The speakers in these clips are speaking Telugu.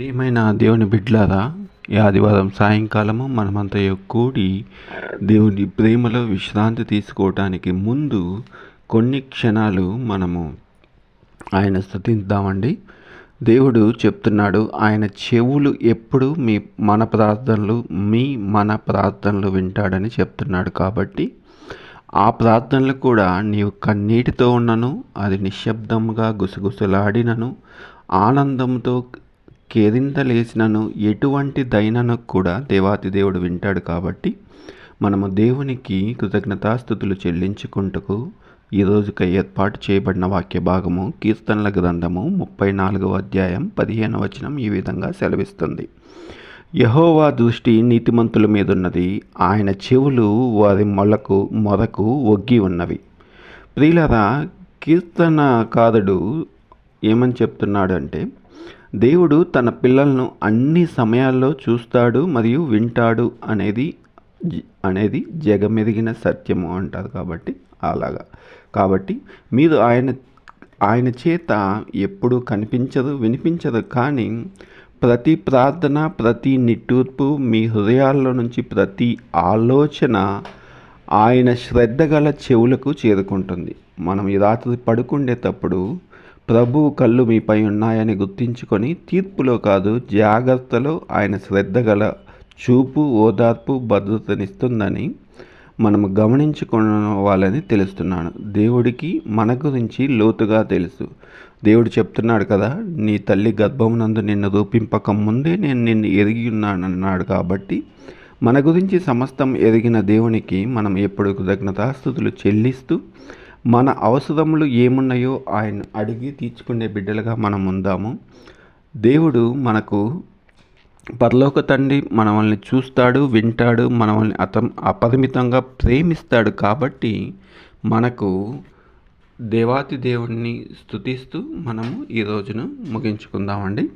ప్రియమైన దేవుని బిడ్లారా ఈ ఆదివారం సాయంకాలము మనమంతా కూడి దేవుని ప్రేమలో విశ్రాంతి తీసుకోవటానికి ముందు కొన్ని క్షణాలు మనము ఆయన స్థుతిద్దామండి. దేవుడు చెప్తున్నాడు ఆయన చెవులు ఎప్పుడు మీ మన ప్రార్థనలు మీ మన ప్రార్థనలు వింటాడని చెప్తున్నాడు కాబట్టి ఆ ప్రార్థనలు కూడా నీవు కన్నీటితో ఉన్నను అది నిశ్శబ్దముగా గుసగుసలాడినను ఆనందంతో కేరింతలేసినను ఎటువంటి దైనను కూడా దేవాతి దేవుడు వింటాడు కాబట్టి మనము దేవునికి కృతజ్ఞతాస్థుతులు చెల్లించుకుంటకు ఈరోజుకి ఏర్పాటు చేయబడిన వాక్య భాగము కీర్తనల గ్రంథము ముప్పై నాలుగవ అధ్యాయం పదిహేను వచనం ఈ విధంగా సెలవిస్తుంది. యహోవా దృష్టి నీతిమంతుల మీద ఉన్నది ఆయన చెవులు వారి మొలకు మొరకు ఒగ్గి ఉన్నవి. ప్రియులరా కీర్తనకారుడు ఏమని చెప్తున్నాడంటే దేవుడు తన పిల్లలను అన్ని సమయాల్లో చూస్తాడు మరియు వింటాడు అనేది జ- అనేది జగమెరిగిన సత్యము అంటారు కాబట్టి అలాగా. కాబట్టి మీరు ఆయన ఆయన చేత ఎప్పుడూ కనిపించదు వినిపించదు కానీ ప్రతి ప్రార్థన ప్రతి నిట్టూర్పు మీ హృదయాల్లో నుంచి ప్రతి ఆలోచన ఆయన శ్రద్ధ గల చెవులకు చేరుకుంటుంది. మనం ఈ రాత్రి పడుకుండేటప్పుడు ప్రభువు కళ్ళు మీపై ఉన్నాయని గుర్తించుకొని తీర్పులో కాదు జాగ్రత్తలో ఆయన శ్రద్ధ గల చూపు ఓదార్పు భద్రతనిస్తుందని మనము గమనించుకోవాలని తెలుస్తున్నాను. దేవుడికి మన గురించి లోతుగా తెలుసు. దేవుడు చెప్తున్నాడు కదా నీ తల్లి గర్భమునందు నిన్ను రూపింపక ముందే నేను నిన్ను ఎరిగి ఉన్నానన్నాడు కాబట్టి మన గురించి సమస్తం ఎరిగిన దేవునికి మనం ఎప్పుడు కృతజ్ఞతాస్థుతులు చెల్లిస్తూ మన అవసరములు ఏమున్నాయో ఆయన అడిగి తీర్చుకునే బిడ్డలుగా మనం ఉందాము. దేవుడు మనకు పరలోక తండ్రి మనల్ని చూస్తాడు వింటాడు మనల్ని అతం అపరిమితంగా ప్రేమిస్తాడు కాబట్టి మనకు దేవాతి దేవుణ్ణి స్తుతిస్తూ మనము ఈ రోజును ముగించుకుందామండి.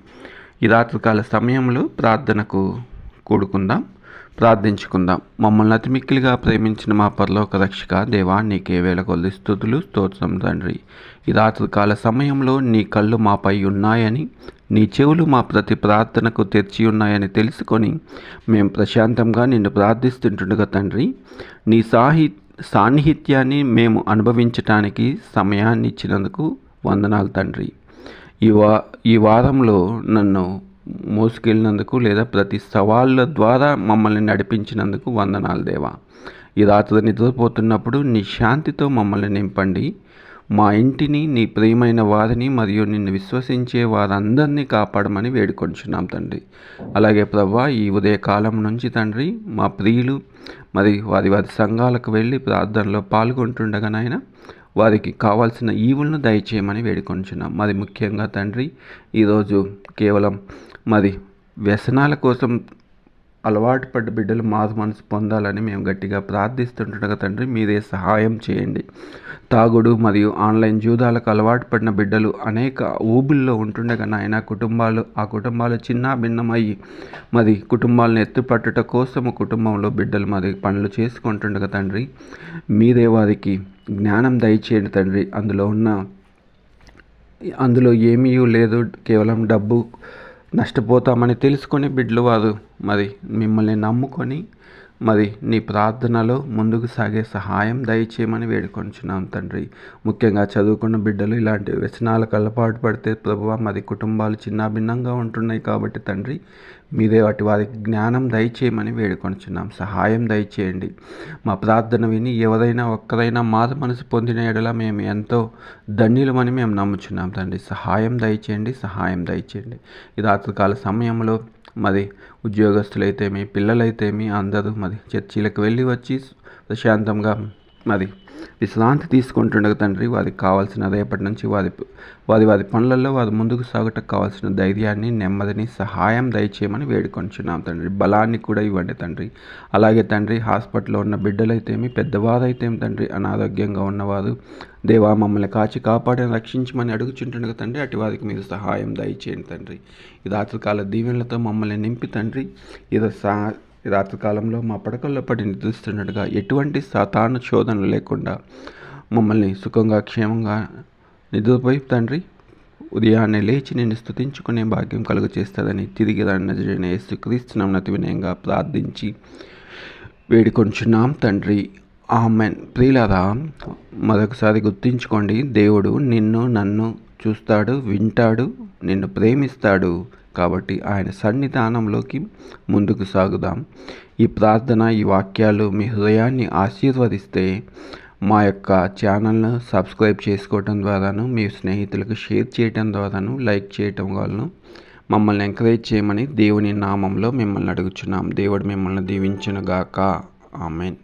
ఈ రాత్రికాల సమయంలో ప్రార్థనకు కూడుకుందాం. ప్రార్థించుకుందాం. మమ్మల్ని అతిమిక్కిలిగా ప్రేమించిన మా పరలోక రక్షక దేవా నీకే వేల కొద్ది స్థుతులు స్తోత్రం తండ్రి. ఈ రాత్రికాల సమయంలో నీ కళ్ళు మాపై ఉన్నాయని నీ చెవులు మా ప్రతి ప్రార్థనకు తెరిచి ఉన్నాయని తెలుసుకొని మేము ప్రశాంతంగా నిన్ను ప్రార్థిస్తుంటుండగా తండ్రి నీ సాహి సాన్నిహిత్యాన్ని మేము అనుభవించటానికి సమయాన్ని ఇచ్చినందుకు వందనాలు తండ్రి. ఈ వా ఈ వారంలో నన్ను మోసుకెళ్ళినందుకు లేదా ప్రతి సవాళ్ళ ద్వారా మమ్మల్ని నడిపించినందుకు వందనాలు దేవా. ఈ రాత్రి నిద్రపోతున్నప్పుడు నీ శాంతితో మమ్మల్ని నింపండి. మా ఇంటిని నీ ప్రియమైన వారిని మరియు నిన్ను విశ్వసించే వారందరినీ కాపాడమని వేడుకొంచున్నాం తండ్రి. అలాగే ప్రభా ఈ ఉదయకాలం నుంచి తండ్రి మా ప్రియులు మరి వారి వారి సంఘాలకు వెళ్ళి ప్రార్థనలో పాల్గొంటుండగానైనా వారికి కావాల్సిన ఈవులను దయచేయమని వేడుకొంచున్నాం. మరి ముఖ్యంగా తండ్రి ఈరోజు కేవలం మరి వ్యసనాల కోసం అలవాటు పడ్డ బిడ్డలు మారు మనసు పొందాలని మేము గట్టిగా ప్రార్థిస్తుంటుండగా తండ్రి మీరే సహాయం చేయండి. తాగుడు మరియు ఆన్లైన్ జూదాలకు అలవాటు పడిన బిడ్డలు అనేక ఊబుల్లో ఉంటుండగా నాయన కుటుంబాలు ఆ కుటుంబాలు చిన్న భిన్నమయ్యి మరి కుటుంబాలను ఎత్తుపట్టుట కోసం కుటుంబంలో బిడ్డలు మరి పనులు చేసుకుంటుండగా తండ్రి మీరే వారికి జ్ఞానం దయచేయండి తండ్రి. అందులో ఉన్న అందులో ఏమీ లేదు కేవలం డబ్బు నష్టపోతామని తెలుసుకొని బిడ్లు వారు మరి మిమ్మల్ని నమ్ముకొని మరి నీ ప్రార్థనలో ముందుకు సాగే సహాయం దయచేయమని వేడుకొంచున్నాం తండ్రి. ముఖ్యంగా చదువుకున్న బిడ్డలు ఇలాంటి వ్యసనాలకు అలవాటు పడితే ప్రభువ మరి కుటుంబాలు చిన్నాభిన్నంగా ఉంటున్నాయి కాబట్టి తండ్రి మీరే వాటి వారికి జ్ఞానం దయచేయమని వేడుకొంచున్నాం. సహాయం దయచేయండి. మా ప్రార్థన విని ఎవరైనా ఒక్కరైనా మారు మనసు పొందిన ఎడల మేము ఎంతో ధన్యులమని మేము నమ్ముచున్నాం తండ్రి. సహాయం దయచేయండి సహాయం దయచేయండి. ఈ రాత్రికాల సమయంలో మరి ఉద్యోగస్తులైతేమి పిల్లలైతేమి అందరూ మరి చర్చిలకు వెళ్ళి వచ్చి ప్రశాంతంగా మరి విశ్రాంతి తీసుకుంటుండగా తండ్రి వారికి కావాల్సిన రేపటి నుంచి వారి వారి వారి పనులలో వారు ముందుకు సాగుటకు కావాల్సిన ధైర్యాన్ని నెమ్మదిని సహాయం దయచేయమని వేడుకొంచున్నాం తండ్రి. బలాన్ని కూడా ఇవ్వండి తండ్రి. అలాగే తండ్రి హాస్పిటల్లో ఉన్న బిడ్డలైతేమి పెద్దవారైతేమి తండ్రి అనారోగ్యంగా ఉన్నవారు దేవా మమ్మల్ని కాచి కాపాడి రక్షించమని అడుగుచుంటుండగా తండ్రి అటు వారికి మీరు సహాయం దయచేయండి తండ్రి. ఈ రాత్రికాల దీవెనలతో మమ్మల్ని నింపి తండ్రి ఇది సా రాత్రికాలంలో మా పడకల్లో పడి నిద్రిస్తున్నట్టుగా ఎటువంటి సాతాను శోధనలు లేకుండా మమ్మల్ని సుఖంగా క్షేమంగా నిద్రపోయి తండ్రి ఉదయాన్నే లేచి నిన్ను స్థుతించుకునే భాగ్యం కలుగు చేస్తుందని తిరిగి నజరైన యేసు క్రీస్తునాం నతి వినయంగా ప్రార్థించి వేడుకొంచున్నాం తండ్రి. ఆమెన్. ప్రియులారా మరొకసారి గుర్తించుకోండి దేవుడు నిన్ను నన్ను చూస్తాడు వింటాడు నిన్ను ప్రేమిస్తాడు. కాబట్టి ఆయన సన్నిధానంలోకి ముందుకు సాగుదాం. ఈ ప్రార్థన ఈ వాక్యాలు మీ హృదయాన్ని ఆశీర్వదిస్తే మా యొక్క ఛానల్ను సబ్స్క్రైబ్ చేసుకోవటం ద్వారాను మీ స్నేహితులకు షేర్ చేయటం ద్వారాను లైక్ చేయటం వలన మమ్మల్ని ఎంకరేజ్ చేయమని దేవుని నామంలో మిమ్మల్ని అడుగుచున్నాం. దేవుడు మిమ్మల్ని దీవించునుగాక. ఆమెన్.